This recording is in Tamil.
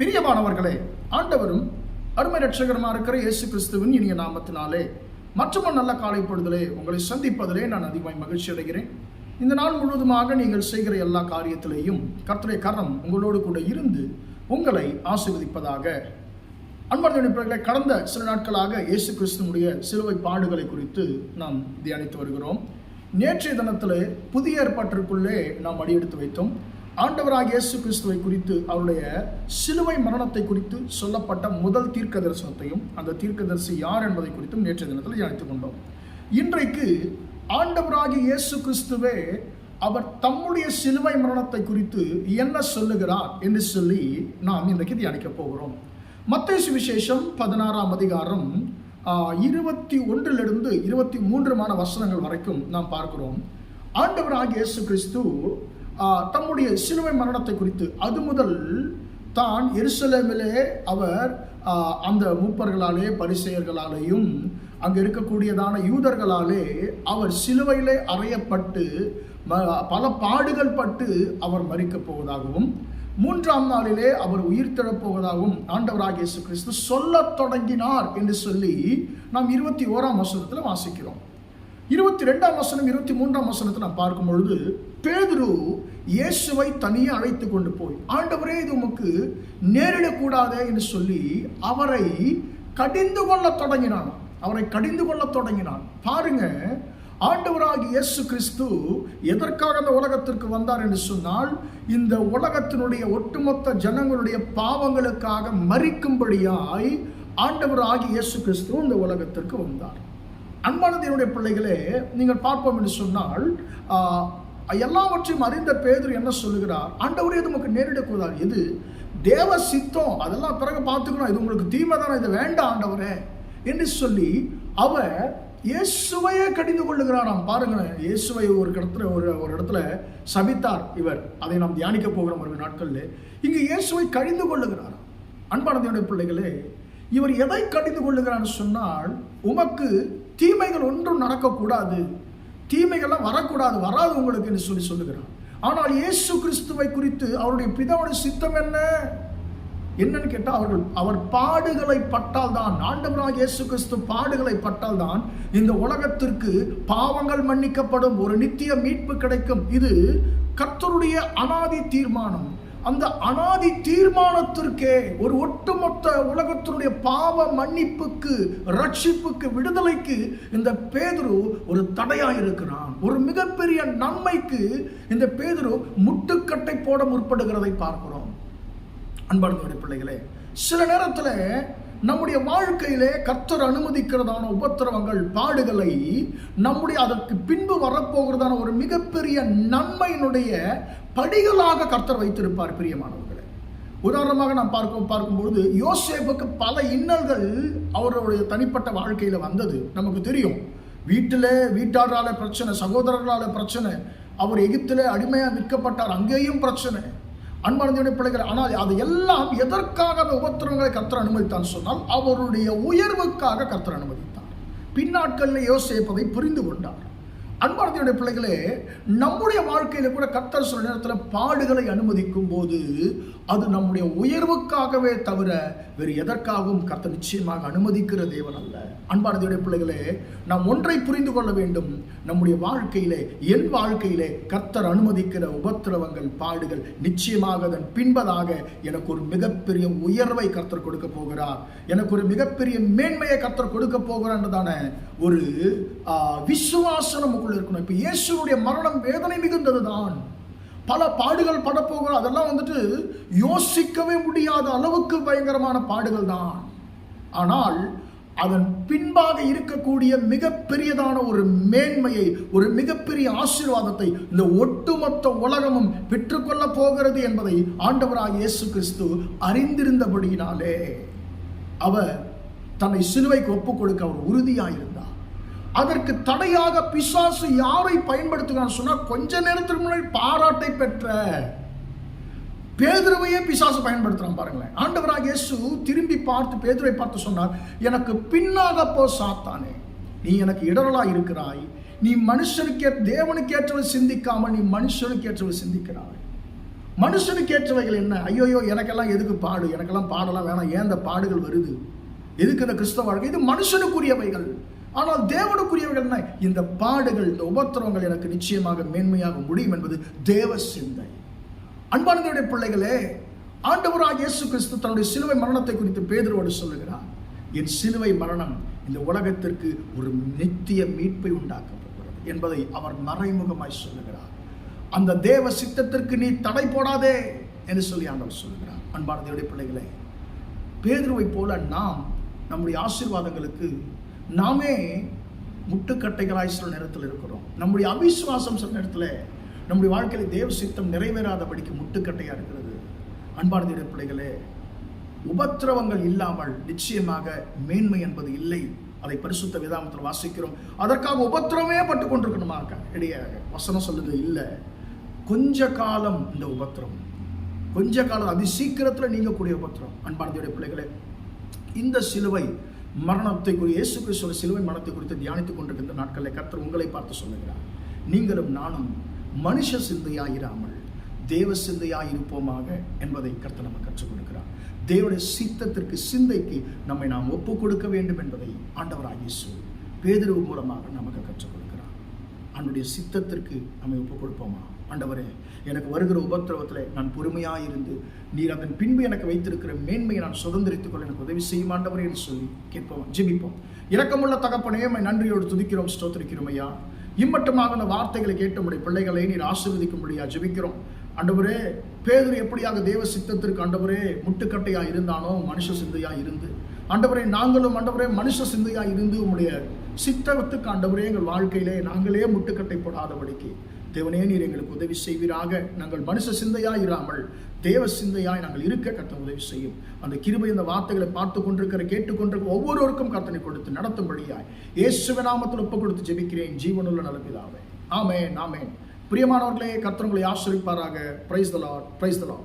பிரியமானவர்களே ஆண்டவரும் அருமை ரட்சகரமாக இருக்கிற இயேசு கிறிஸ்துவின் இனிய நாமத்தினாலே மற்றொரு நல்ல காலை பொழுதிலே உங்களை சந்திப்பதிலே நான் அதிகமாக மகிழ்ச்சி அடைகிறேன். இந்த நாள் முழுவதுமாக நீங்கள் செய்கிற எல்லா காரியத்திலேயும் கர்த்தரை கரம் உங்களோடு கூட இருந்து உங்களை ஆசீர்வதிப்பதாக. அன்பர்களை கடந்த சில நாட்களாக இயேசு கிறிஸ்துவனுடைய சிலுவை பாடுகளை குறித்து நாம் தியானித்து வருகிறோம். நேற்றைய தினத்திலே புதிய ஏற்பாட்டிற்குள்ளே நாம் அடியெடுத்து வைத்தோம். ஆண்டவராக இயேசு கிறிஸ்துவை குறித்து அவருடைய சிலுவை மரணத்தை குறித்து சொல்லப்பட்ட முதல் தீர்க்க தரிசனத்தையும் அந்த தீர்க்கதரிசி யார் என்பதை குறித்தும் நேற்றைய தினத்தில் தியானித்துக் கொண்டோம். இன்றைக்கு ஆண்டவராகிய இயேசு கிறிஸ்துவே அவர் தம்முடைய சிலுவை மரணத்தை குறித்து என்ன சொல்லுகிறார் என்று சொல்லி நாம் இன்றைக்கு தியானிக்க போகிறோம். மத்திய சுவிசேஷம் பதினாறாம் அதிகாரம் இருபத்தி ஒன்றிலிருந்து இருபத்தி மூன்றுமான வசனங்கள் வரைக்கும் நாம் பார்க்கிறோம். ஆண்டவராக இயேசு கிறிஸ்து தம்முடைய சிலுவை மரணத்தை குறித்து. அது முதல் தான் எருசலேமிலே அவர் அந்த மூப்பர்களாலே பரிசெயர்களாலேயும் அங்கே இருக்கக்கூடியதான யூதர்களாலே அவர் சிலுவையிலே அறையப்பட்டு பல பாடுகள் பட்டு அவர் மறிக்கப் போவதாகவும் மூன்றாம் நாளிலே அவர் உயிர் போவதாகவும் ஆண்டவராக இயேசு கிறிஸ்து சொல்லத் தொடங்கினார் என்று சொல்லி நாம் இருபத்தி ஓராம் வசனத்தில் வாசிக்கிறோம். இருபத்தி ரெண்டாம் வசனம் இருபத்தி மூன்றாம் வசனத்தை நாம் பார்க்கும் பொழுது பேதுரு இயேசுவை தனியே அழைத்து கொண்டு போய் ஆண்டவரே இது உமக்கு நேரிடக்கூடாதே என்று சொல்லி அவரை கடிந்து கொள்ளத் தொடங்கினான். அவரை கடிந்து கொள்ளத் தொடங்கினான். பாருங்க ஆண்டவராகிய இயேசு கிறிஸ்து எதற்காக அந்த உலகத்திற்கு வந்தார் என்று சொன்னால் இந்த உலகத்தினுடைய ஒட்டுமொத்த ஜனங்களுடைய பாவங்களுக்காக மறிக்கும்படியாய் ஆண்டவராகிய இயேசு கிறிஸ்து இந்த உலகத்திற்கு வந்தார். அன்பானது என்னுடைய பிள்ளைகளே நீங்கள் பார்ப்போம் என்று சொன்னால் எல்லாவற்றையும் அறிந்த பேதர் என்ன சொல்லுகிறார்? ஆண்டவரே இது நமக்கு நேரிடக்கூடாது. எது? தேவ சித்தம். அதெல்லாம் பிறகு பார்த்துக்கணும். இது உங்களுக்கு தீமை தானே. இது வேண்டாம் ஆண்டவரே என்று சொல்லி அவர் இயேசுவையே கடிந்து கொள்ளுகிறாராம். பாருங்களேன் இயேசுவை ஒரு இடத்துல ஒரு ஒரு இடத்துல சபித்தார் இவர். அதை நாம் தியானிக்க போகிறோம் ஒரு நாட்களில். இங்கு இயேசுவை கடிந்து கொள்ளுகிறாராம் அன்பான பிள்ளைகளே இவர் எதை கடிந்து கொள்ளுகிறான்னு சொன்னால் உமக்கு தீமைகள் ஒன்றும் நடக்கக்கூடாது. தீமைகள்லாம் வரக்கூடாது வராது உங்களுக்கு என்று சொல்லி சொல்லுகிறார் ஆனால் இயேசு கிறிஸ்துவை குறித்து அவருடைய பிதாவுடைய சித்தம் என்ன? என்னன்னு கேட்டால் அவர்கள் அவர் பாடுகளை பட்டால் தான் ஆண்டவராக இயேசு கிறிஸ்து பாடுகளை பட்டால் தான் இந்த உலகத்திற்கு பாவங்கள் மன்னிக்கப்படும் ஒரு நித்திய மீட்பு கிடைக்கும். இது கர்த்தருடைய அனாதி தீர்மானம். அந்த அனாதி தீர்மானத்திற்கே ஒரு ஒட்டுமொத்த உலகத்தினுடைய பாவ மன்னிப்புக்கு ரட்சிப்புக்கு விடுதலைக்கு இந்த பேதுரு ஒரு தடையாக இருக்கிறான். ஒரு மிகப்பெரிய நன்மைக்கு இந்த பேதுரு முட்டுக்கட்டை போட முற்படுகிறதை பார்க்கிறோம். அன்பார்ந்தவருடைய பிள்ளைகளே சில நேரத்தில் நம்முடைய வாழ்க்கையிலே கர்த்தர் அனுமதிக்கிறதான உபத்திரவங்கள் பாடுகளை நம்முடைய அதற்கு பின்பு வரப்போகிறதான ஒரு மிகப்பெரிய நன்மையினுடைய படிகளாக கர்த்தர் வைத்திருப்பார் பிரியமானவர்களே. உதாரணமாக நாம் பார்க்கும் பார்க்கும்பொழுது யோசேப்புக்கு பல இன்னல்கள் அவருடைய தனிப்பட்ட வாழ்க்கையில் வந்தது. நமக்கு தெரியும். வீட்டில் வீட்டாளரால் பிரச்சனை சகோதரர்களால் பிரச்சனை. அவர் எகிப்தில் அடிமையாக விற்கப்பட்டார் அங்கேயும் பிரச்சனை. அன்பானதுடைய பிள்ளைகள் ஆனால் அது எல்லாம் எதற்காக அந்த உபத்திரங்களை கர்த்தர் அனுமதித்தான் சொன்னால் அவருடைய உயர்வுக்காக கர்த்தர் அனுமதித்தார். பின்னாட்களில் யோசிப்பதை புரிந்து கொண்டார். அன்பானதுடைய பிள்ளைகளே நம்முடைய வாழ்க்கையில் கூட கர்த்தர் சில நேரத்தில் பாடுகளை அனுமதிக்கும் போது அது நம்முடைய உயர்வுக்காகவே தவிர வேறு எதற்காகவும் கர்த்தர் நிச்சயமாக அனுமதிக்கிற தேவன் அல்ல. அன்பானதியுடைய பிள்ளைகளே நாம் ஒன்றை புரிந்து கொள்ள வேண்டும். நம்முடைய வாழ்க்கையிலே என் வாழ்க்கையிலே கர்த்தர் அனுமதிக்கிற உபத்திரவங்கள் பாடுகள் நிச்சயமாக அதன் பின்பதாக எனக்கு ஒரு மிகப்பெரிய உயர்வை கர்த்தர் கொடுக்க போகிறார். எனக்கு ஒரு மிகப்பெரிய மேன்மையை கர்த்தர் கொடுக்க போகிறான்றதான ஒரு விசுவாசனம் விசுவாசம் நமக்குள்ள இருக்கணும். இப்போ இயேசுடைய மரணம் வேதனை மிகுந்ததுதான். பல பாடுகள் படப்போகிறோம் அதெல்லாம் வந்துட்டு யோசிக்கவே முடியாத அளவுக்கு பயங்கரமான பாடுகள் தான் ஆனால் அதன் பின்பாக இருக்கக்கூடிய மிகப்பெரியதான ஒரு மேன்மையை ஒரு மிகப்பெரிய ஆசீர்வாதத்தை இந்த ஒட்டுமொத்த உலகமும் பெற்றுக்கொள்ள போகிறது என்பதை ஆண்டவராக இயேசு கிறிஸ்து அறிந்திருந்தபடியினாலே அவர் தன்னை சிலுவைக்கு ஒப்புக் கொடுக்க அவர் உறுதியாயிருந்தார். அதற்கு தடையாக பிசாசு யாரை பயன்படுத்துகிறான்னு சொன்னா கொஞ்ச நேரத்திற்கு முன்னாடி பாராட்டை பெற்ற பேதுருவையே பிசாசு பயன்படுத்துறான் பாருங்களேன். ஆண்டவராக இயேசு திரும்பி பார்த்து பேதுருவை பார்த்து சொன்னார் எனக்கு பின்னாக போ சாத்தானே நீ எனக்கு இடரலா இருக்கிறாய். நீ மனுஷனுக்கே தேவனுக்கேற்றவள் சிந்திக்காமல் நீ மனுஷனுக்கு ஏற்றவள் சிந்திக்கிறாய். மனுஷனுக்கு ஏற்றவைகள் என்ன? ஐயோயோ எனக்கெல்லாம் எதுக்கு பாடு? எனக்கெல்லாம் பாடலாம் வேணாம். ஏன் இந்த பாடுகள் வருது? எதுக்கு இந்த கிறிஸ்தவ வாழ்க்கை? இது மனுஷனுக்குரியவைகள். ஆனால் தேவனுக்குரியவைகள் என்ன? இந்த பாடுகள் இந்த உபத்திரவங்கள் எனக்கு நிச்சயமாக மேன்மையாக முடியும் என்பது தேவ சிந்தை. அன்பானவருடைய பிள்ளைகளே ஆண்டவராக இயேசு கிறிஸ்து தன்னுடைய சிலுவை மரணத்தை குறித்து பேதுருவோடு சொல்லுகிறார். என் சிலுவை மரணம் இந்த உலகத்திற்கு ஒரு நித்திய மீட்பை உண்டாக்கப்பட்டுள்ளது என்பதை அவர் மறைமுகமாய் சொல்லுகிறார். அந்த தேவ சித்தத்திற்கு நீ தடை போடாதே என்று சொல்லி ஆண்டவர் சொல்லுகிறார். அன்பானதையுடைய பிள்ளைகளே பேதுருவை போல நாம் நம்முடைய ஆசீர்வாதங்களுக்கு நாமே முட்டுக்கட்டைகளாய் சில நேரத்தில் இருக்கிறோம். நம்முடைய அவிசுவாசம் சில நேரத்தில் நம்முடைய வாழ்க்கையில் தேவ சித்தம் நிறைவேறாதபடிக்கு முட்டுக்கட்டையாக இருக்கிறது. அன்பார்ந்த பிள்ளைகளே உபத்திரவங்கள் இல்லாமல் நிச்சயமாக மேன்மை என்பது இல்லை. அதை பரிசுத்த விதாமத்தில் வாசிக்கிறோம். அதற்காக உபத்திரமே பட்டு கொண்டிருக்கணுமா இடையாக வசனம் சொல்லுது இல்லை கொஞ்ச காலம் இந்த உபத்திரம். கொஞ்ச காலம் அதி சீக்கிரத்தில் நீங்கக்கூடிய உபத்திரம். அன்பானதையுடைய பிள்ளைகளே இந்த சிலுவை மரணத்தை குறித்து இயேசு கிறிஸ்துவோட சிலுவை மரணத்தை குறித்து தியானித்துக் கொண்டிருக்கின்ற நாட்களில் கர்த்தர் உங்களை பார்த்து சொல்லுகிறார். நீங்களும் நானும் மனுஷ சிந்தையாயிராமல் தேவ சிந்தையாயிருப்போமாக என்பதை கர்த்தர் நம்ம கற்றுக் கொடுக்கிறார். தேவனுடைய சித்தத்திற்கு சிந்தைக்கு நம்மை நாம் ஒப்பு கொடுக்க வேண்டும் என்பதை ஆண்டவராக இயேசு பேதிரவு மூலமாக நமக்கு கற்றுக் கொடுக்கிறார். அவனுடைய சித்தத்திற்கு நம்மை ஒப்பு கொடுப்போமா? ஆண்டவரே எனக்கு வருகிற உபத்திரவத்தில் நான் பொறுமையாக இருந்து நீர் அதன் பின்பு எனக்கு வைத்திருக்கிற மேன்மையை நான் சுதந்திரித்துக் கொள்ள எனக்கு உதவி செய்யும் ஆண்டவரே என்று சொல்லி கேட்போம் ஜெபிப்போம். இரக்கமுள்ள தகப்பனையே மை நன்றியோடு துதிக்கிறோம் ஸ்தோத்திரிக்கிறோம் ஐயா. இம்மட்டுமாக அந்த வார்த்தைகளை கேட்ட உடைய பிள்ளைகளை நீர் ஆசீர்வதிக்கும்படியா ஜெபிக்கிறோம். ஆண்டவரே பேதுரு எப்படியாக தேவ சித்தத்திற்கு ஆண்டவரே முட்டுக்கட்டையா இருந்தானோ மனுஷ சிந்தையா இருந்து ஆண்டவரே நாங்களும் ஆண்டவரே மனுஷ சிந்தையா இருந்து உம்முடைய சித்தத்துக்கு ஆண்டவரே எங்கள் வாழ்க்கையிலே நாங்களே முட்டுக்கட்டை போடாதபடிக்கு தேவனே நீர் எங்களுக்கு உதவி செய்வீராக. நாங்கள் மனுஷ சிந்தையாய் இராமல் தேவ சிந்தையாய் நாங்கள் இருக்க கர்த்தன் உதவி செய்யும். அந்த கிருபை இந்த வார்த்தைகளை பார்த்து கொண்டிருக்கிற கேட்டுக்கொண்டிருக்க ஒவ்வொருவருக்கும் கர்த்தனை கொடுத்து நடத்தும்படியாய். இயேசுவ நாமத்தில் ஒப்பு கொடுத்து ஜெபிக்கிறேன். ஜீவனுள்ள நலப்பிதாவே ஆமென் ஆமென். பிரியமானவர்களே கர்த்தர் உங்களை ஆசிரிப்பாராக பிரைஸ் தலா பிரைஸ் தலா